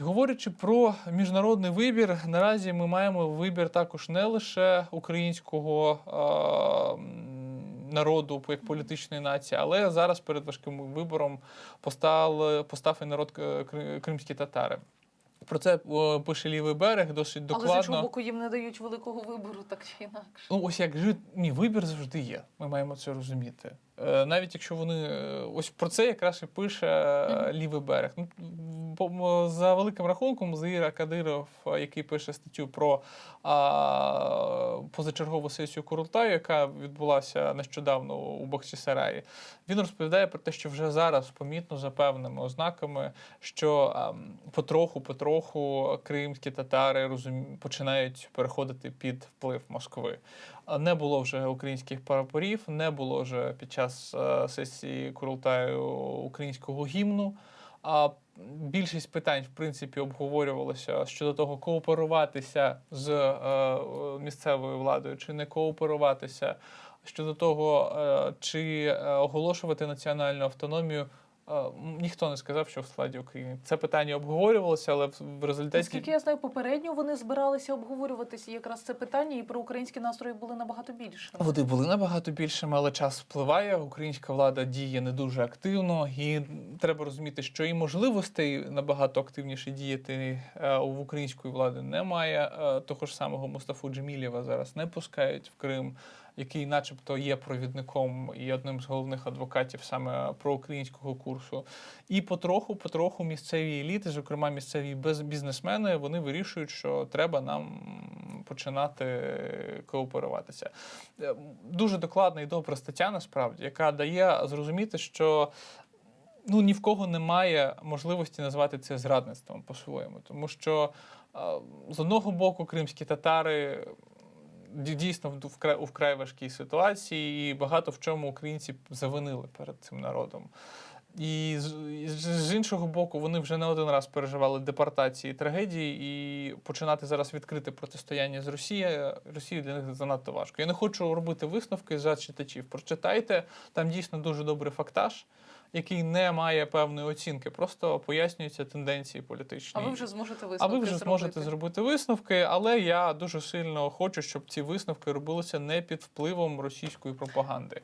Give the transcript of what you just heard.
Говорячи про міжнародний вибір, наразі ми маємо вибір також не лише українського народу як політичної нації, але зараз перед важким вибором постали, постав і народ е, кримські татари. Про це пише лівий берег досить Але з іншого боку, їм не дають великого вибору, так чи інакше. Ну, ось як жити, ні, вибір завжди є. Ми маємо це розуміти. Е, навіть якщо вони е, ось про це якраз і пише лівий берег. Ну, за великим рахунком, Заїра Кадиров, е, який пише статтю про а, позачергову сесію Курултаю, яка відбулася нещодавно у Бахчисараї, він розповідає про те, що вже зараз помітно за певними ознаками, що а, потроху, потроху кримські татари розум... починають переходити під вплив Москви. Не було вже українських прапорів, не було вже під час е, сесії Курултаю українського гімну. А більшість питань, в принципі, обговорювалося щодо того, кооперуватися з е, е, місцевою владою чи не кооперуватися, щодо того, е, чи е, оголошувати національну автономію. Ніхто не сказав, що в складі України це питання обговорювалося, але в результаті Наскільки я знаю, попередньо вони збиралися обговорюватися якраз це питання, і про українські настрої були набагато більше. Вони були набагато більшими, але час впливає. Українська влада діє не дуже активно, і треба розуміти, що і можливостей набагато активніше діяти е, в української влади немає. Е, Того ж самого Мустафу Джемілєва зараз не пускають в Крим, який, начебто, є провідником і одним з головних адвокатів саме проукраїнського курсу. І потроху, потроху місцеві еліти, зокрема місцеві бізнесмени, вони вирішують, що треба нам починати кооперуватися. Е, Дуже докладна і добра стаття, насправді, яка дає зрозуміти, що. Ну, ні в кого немає можливості назвати це зрадництвом по-своєму, тому що е, з одного боку кримські татари дійсно вкрай, у вкрай важкій ситуації, і багато в чому українці завинили перед цим народом. І з, іншого боку, вони вже не один раз переживали депортації трагедії, і починати зараз відкрите протистояння з Росією Росією для них занадто важко. Я не хочу робити висновки за читачів. Прочитайте там дійсно дуже добрий фактаж, який не має певної оцінки, просто пояснюються тенденції політичні. А ви вже зможете А ви вже зможете зробити. зробити висновки, але я дуже сильно хочу, щоб ці висновки робилися не під впливом російської пропаганди.